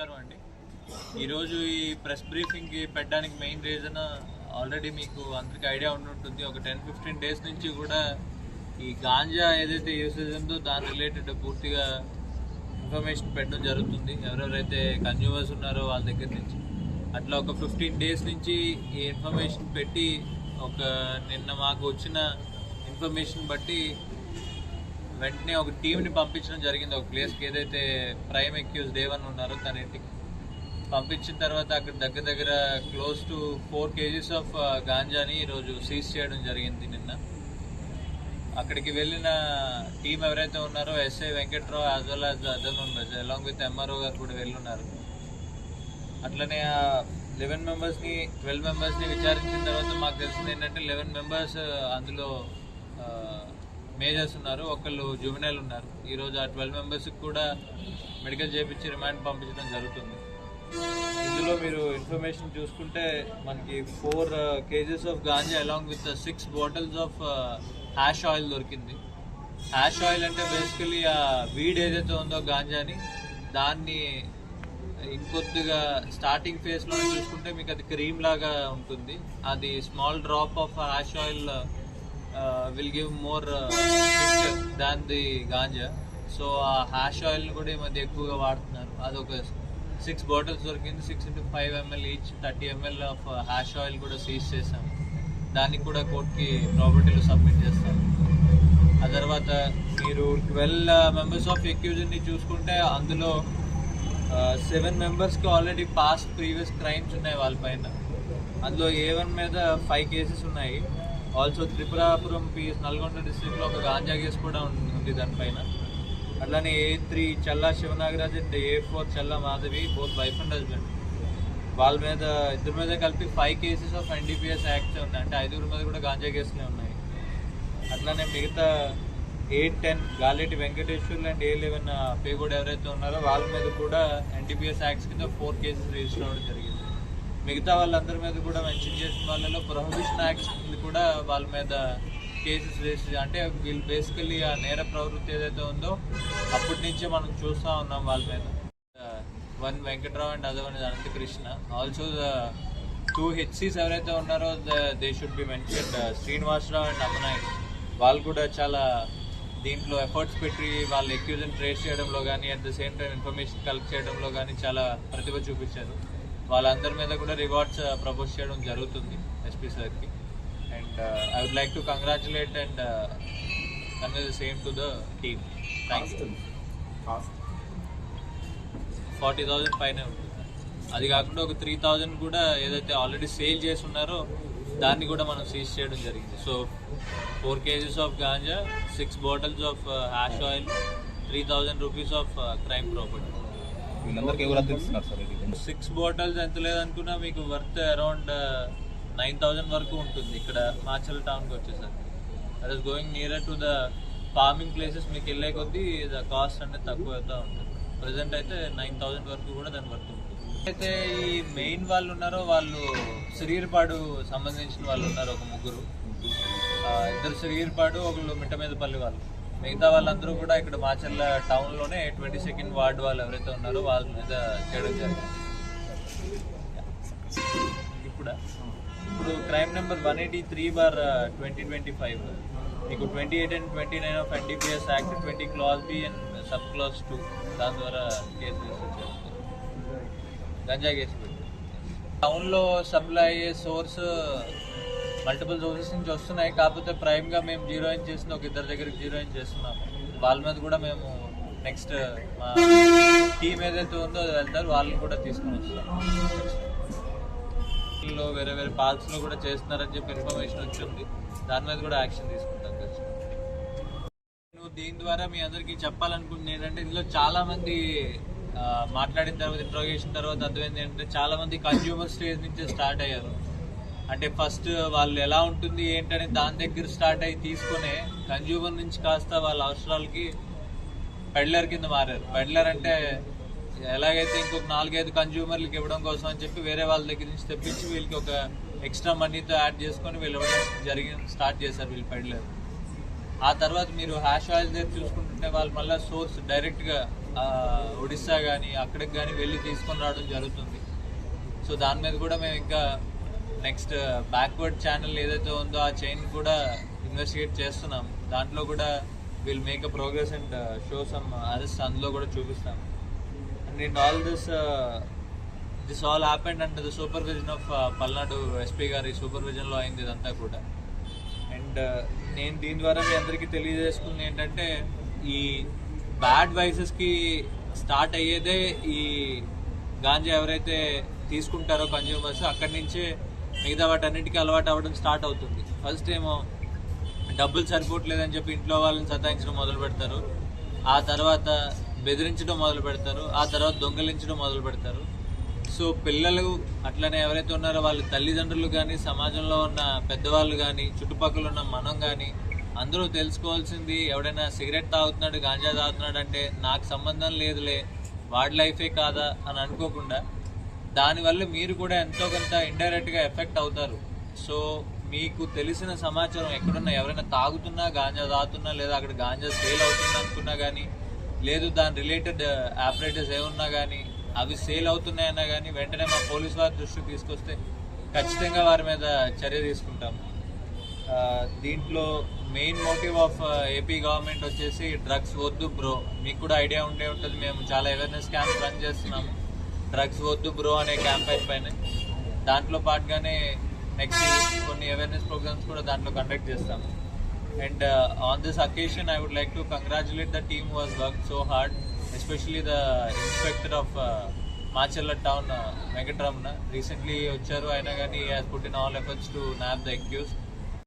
నమస్కారం అండి. ఈరోజు ఈ ప్రెస్ బ్రీఫింగ్కి పెట్టడానికి మెయిన్ రీజన్ ఆల్రెడీ మీకు అందరికి ఐడియా ఉండి ఉంటుంది ఒక టెన్ ఫిఫ్టీన్ డేస్ నుంచి కూడా ఈ గాంజా ఏదైతే యూసేజ్ ఉందో దాని రిలేటెడ్ పూర్తిగా ఇన్ఫర్మేషన్ పెట్టడం జరుగుతుంది. ఎవరెవరైతే కన్జ్యూమర్స్ ఉన్నారో వాళ్ళ దగ్గర నుంచి. అట్లా ఒక ఫిఫ్టీన్ డేస్ నుంచి ఈ ఇన్ఫర్మేషన్ పెట్టి ఒక నిన్న మాకు వచ్చిన ఇన్ఫర్మేషన్ బట్టి వెంటనే ఒక టీంని పంపించడం జరిగింది. ఒక ప్లేస్కి ఏదైతే ప్రైమ్ ఎక్యూజ్ దేవన్ ఉన్నారో తన ఇంటికి పంపించిన తర్వాత అక్కడ దగ్గర దగ్గర close to four kgs of గాంజాని ఈరోజు సీజ్ చేయడం జరిగింది నిన్న. అక్కడికి వెళ్ళిన టీం ఎవరైతే ఉన్నారో SI Venkatrao as well as other members along with MRO గారు కూడా వెళ్ళున్నారు. అట్లనే ఆ లెవెన్ మెంబర్స్ని ట్వెల్వ్ మెంబర్స్ని విచారించిన తర్వాత మాకు తెలిసింది ఏంటంటే లెవెన్ మెంబర్స్ అందులో మేజర్స్ ఉన్నారు ఒకళ్ళు జువెనైల్ ఉన్నారు. ఈరోజు ఆ ట్వెల్వ్ మెంబర్స్కి కూడా మెడికల్ చేయించి రిమాండ్ పంపించడం జరుగుతుంది. ఇందులో మీరు ఇన్ఫర్మేషన్ చూసుకుంటే మనకి four kgs of ganja along with six bottles of hash oil దొరికింది. హ్యాష్ ఆయిల్ అంటే బేసికలీ ఆ వీడ్ ఏదైతే ఉందో గాంజాని దాన్ని ఇంకొద్దిగా స్టార్టింగ్ ఫేజ్లో చూసుకుంటే మీకు అది క్రీమ్ లాగా ఉంటుంది. అది small drop of hash oil will give more than the ganja so ఆ హ్యాష్ ఆయిల్ కూడా ఈ మధ్య ఎక్కువగా వాడుతున్నారు. అదొక సిక్స్ బాటిల్స్ దొరికింది. Six into five ML each thirty ML of hash oil కూడా సీజ్ చేశాం. దానికి కూడా కోర్టుకి ప్రాపర్టీలు సబ్మిట్ చేస్తాం. ఆ తర్వాత మీరు ట్వెల్వ్ మెంబర్స్ ఆఫ్ ఎక్యూజన్ని చూసుకుంటే అందులో సెవెన్ మెంబర్స్కి ఆల్రెడీ పాస్ట్ ప్రీవియస్ క్రైమ్స్ ఉన్నాయి వాళ్ళ పైన. అందులో ఏ వన్ మీద ఫైవ్ కేసెస్ ఉన్నాయి. ఆల్సో త్రిపురాపురం పిఎస్ నల్గొండ డిస్ట్రిక్ట్లో ఒక గాంజా కేసు కూడా ఉంది దానిపైన అట్లానే A three Challa Sivanagaraj and A four Challa Madhavi both wife and husband వాళ్ళ మీద ఇద్దరి మీద కలిపి five cases of NDPS act ఉన్నాయి అంటే ఐదుగురి మీద కూడా గాంజా కేసులే ఉన్నాయి. అట్లానే మిగతా eight ten Galeti Venkateswarlu and A eleven పేగోడు ఎవరైతే ఉన్నారో వాళ్ళ మీద కూడా ఎన్డీపీఎస్ యాక్ట్స్ కింద ఫోర్ కేసెస్ రిజిస్టర్ అవ్వడం జరిగింది. మిగతా వాళ్ళందరి మీద కూడా మెన్షన్ చేసిన వాళ్ళలో ప్రొహిబిషన్ యాక్ట్స్ కూడా వాళ్ళ మీద కేసెస్ రిజిస్టర్ అంటే వీళ్ళు బేసికల్లీ ఆ నేర ప్రవృత్తి ఏదైతే ఉందో అప్పటి నుంచే మనం చూస్తూ ఉన్నాం వాళ్ళ మీద. One Venkatrao and other one Anantakrishna. Also the two HCs ఎవరైతే ఉన్నారో they should be mention Srinivasarao and Ammanaidu వాళ్ళు కూడా చాలా దీంట్లో ఎఫర్ట్స్ పెట్టి వాళ్ళ ఎక్యూజన్ ట్రేస్ చేయడంలో కానీ at the same time information collect చేయడంలో కానీ చాలా ప్రతిభ చూపించారు. వాళ్ళందరి మీద కూడా రివార్డ్స్ ప్రపోజ్ చేయడం జరుగుతుంది ఎస్పీ సార్కి and I would like to congratulate and convey the same to the team thank you forty thousand పైన ఉంటుంది అది కాకుండా ఒక త్రీ థౌజండ్ కూడా ఏదైతే ఆల్రెడీ సేల్ చేసి ఉన్నారో దాన్ని కూడా మనం సీజ్ చేయడం జరిగింది. So four kgs of ganja six bottles of hash oil three thousand rupees of crime property వీళ్ళందరికీ ఎవరు అందిస్తున్నారు సార్ ఇది? సిక్స్ బాటిల్స్ ఎంత లేదనుకున్నా మీకు వర్త్ అరౌండ్ నైన్ థౌజండ్ వరకు ఉంటుంది ఇక్కడ మాచల్ టౌన్కి వచ్చేసరికి. That is going near to the farming places మీకు వెళ్ళే కొద్దీ ద కాస్ట్ అనేది తక్కువ అవుతూ ఉంటుంది. ప్రజెంట్ అయితే నైన్ థౌజండ్ వరకు కూడా దాని వర్త్ ఉంటుంది. అయితే ఈ మెయిన్ వాళ్ళు ఉన్నారో వాళ్ళు శరీరపాడు సంబంధించిన వాళ్ళు ఉన్నారు ఒక ముగ్గురు. ఇద్దరు శరీరపాడు ఒకళ్ళు మిట్టమీదపల్లి వాళ్ళు. మిగతా వాళ్ళందరూ కూడా ఇక్కడ మాచర్ల టౌన్లోనే ట్వంటీ సెకండ్ వార్డు వాళ్ళు ఎవరైతే ఉన్నారో వాళ్ళ మీద చేయడం జరిగింది. ఇప్పుడు? ఇప్పుడు crime number one eighty three bar twenty twenty five మీకు twenty eight and twenty nine of NDPS act twenty clause B and sub clause two దాని ద్వారా కేసు రిజిస్టర్ గంజా కేసు పెట్టి టౌన్లో సప్లై అయ్యే సోర్స్ మల్టిపుల్ సోర్సెస్ నుంచి వస్తున్నాయి. కాకపోతే ప్రైమ్గా మేము జీరోయిన్ చేసిన ఒక ఇద్దరి దగ్గరికి జీరోయిన్ చేస్తున్నాము వాళ్ళ మీద కూడా మేము నెక్స్ట్ మా టీం ఏదైతే ఉందో అది వెళ్తారు వాళ్ళని కూడా తీసుకుని వస్తాం. వేరే వేరే పార్క్స్లో కూడా చేస్తున్నారని చెప్పి ఇన్ఫర్మేషన్ వచ్చింది దాని మీద కూడా యాక్షన్ తీసుకుంటాం నేను దీని ద్వారా మీ అందరికీ చెప్పాలనుకుంటున్నాను ఏంటంటే ఇందులో చాలామంది మాట్లాడిన తర్వాత ఇంట్రోగేషన్ తర్వాత అర్థమైంది ఏంటంటే చాలామంది కన్జ్యూమర్ స్టేజ్ నుంచే స్టార్ట్ అయ్యారు. అంటే ఫస్ట్ వాళ్ళు ఎలా ఉంటుంది ఏంటని దాని దగ్గర స్టార్ట్ అయ్యి తీసుకునే కన్జ్యూమర్ నుంచి కాస్త వాళ్ళ అవసరాలకి పెడ్లర్ కింద మారారు. పెడ్లర్ అంటే ఎలాగైతే ఇంకొక నాలుగైదు కన్జ్యూమర్లకి ఇవ్వడం కోసం అని చెప్పి వేరే వాళ్ళ దగ్గర నుంచి తెప్పించి వీళ్ళకి ఒక ఎక్స్ట్రా మనీతో యాడ్ చేసుకొని వీళ్ళు ఇవ్వడం జరిగి స్టార్ట్ చేశారు వీళ్ళు పెడ్లర్ ఆ తర్వాత మీరు హ్యాష్ ఆయిల్ దగ్గర చూసుకుంటుంటే వాళ్ళు మళ్ళీ సోర్స్ డైరెక్ట్గా ఒడిస్సా కానీ అక్కడికి కానీ వెళ్ళి తీసుకొని రావడం జరుగుతుంది. సో దాని మీద కూడా మేము ఇంకా నెక్స్ట్ uh, బ్యాక్వర్డ్ ఛానల్ ఏదైతే ఉందో ఆ చైన్ కూడా ఇన్వెస్టిగేట్ చేస్తున్నాం. దాంట్లో కూడా will make a progress and show some arrest అందులో కూడా చూపిస్తాం. And in all this this all happened and the supervision of Palnadu SP గారి సూపర్విజన్లో అయింది ఇదంతా కూడా. అండ్ uh, నేను దీని ద్వారా మీ అందరికీ తెలియజేసుకుంది ఏంటంటే ఈ బ్యాడ్ వైసెస్కి స్టార్ట్ అయ్యేదే ఈ గాంజా ఎవరైతే తీసుకుంటారో కన్జ్యూమర్స్ అక్కడి నుంచే మిగతా వాటన్నిటికీ అలవాటు అవ్వడం స్టార్ట్ అవుతుంది. ఫస్ట్ ఏమో డబ్బులు సరిపోవట్లేదని చెప్పి ఇంట్లో వాళ్ళని సతాయించడం మొదలు పెడతారు. ఆ తర్వాత బెదిరించడం మొదలు పెడతారు. ఆ తర్వాత దొంగలించడం మొదలు పెడతారు. సో పిల్లలు అట్లనే ఎవరైతే ఉన్నారో వాళ్ళ తల్లిదండ్రులు కానీ సమాజంలో ఉన్న పెద్దవాళ్ళు కానీ చుట్టుపక్కల ఉన్న మనం కానీ అందరూ తెలుసుకోవాల్సింది ఎవడైనా సిగరెట్ తాగుతున్నాడు గాంజా తాగుతున్నాడు అంటే నాకు సంబంధం లేదులే వాడి లైఫే కాదా అని అనుకోకుండా దానివల్ల మీరు కూడా ఎంతో కొంత ఇండైరెక్ట్గా ఎఫెక్ట్ అవుతారు. సో మీకు తెలిసిన సమాచారం ఎక్కడున్నా ఎవరైనా తాగుతున్నా గాంజా తాగుతున్నా లేదా అక్కడ గాంజా సేల్ అవుతుంది అనుకున్నా కానీ లేదు దాని రిలేటెడ్ ఆపరేటర్స్ uh, ఏమున్నా కానీ అవి సేల్ అవుతున్నాయన్నా కానీ వెంటనే మా పోలీస్ వారి దృష్టికి తీసుకొస్తే ఖచ్చితంగా వారి మీద చర్య తీసుకుంటాం. Uh, దీంట్లో main motive of AP government వచ్చేసి డ్రగ్స్ వద్దు బ్రో మీకు కూడా ఐడియా ఉండే ఉంటుంది. మేము చాలా అవేర్నెస్ క్యాంప్స్ రన్ చేస్తున్నాము. డ్రగ్స్ వద్దు బ్రో అనే క్యాంపెయిన్ పైన దాంట్లో పాటుగానే నెక్స్ట్ కొన్ని అవేర్నెస్ ప్రోగ్రామ్స్ కూడా దాంట్లో కండక్ట్ చేస్తాము. And on this occasion I would like to congratulate the team was work so hard especially the inspector of Macherla town Venkataramana recently వచ్చారు అయినా కానీ has put in all efforts to nab the accused